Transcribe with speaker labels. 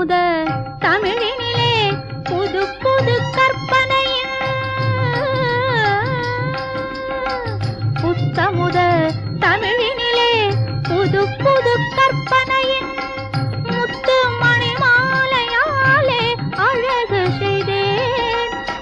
Speaker 1: அமுத தமிழினிலே புது புது கற்பனையின் புத்தமுத தமிழினிலே புது புது கற்பனை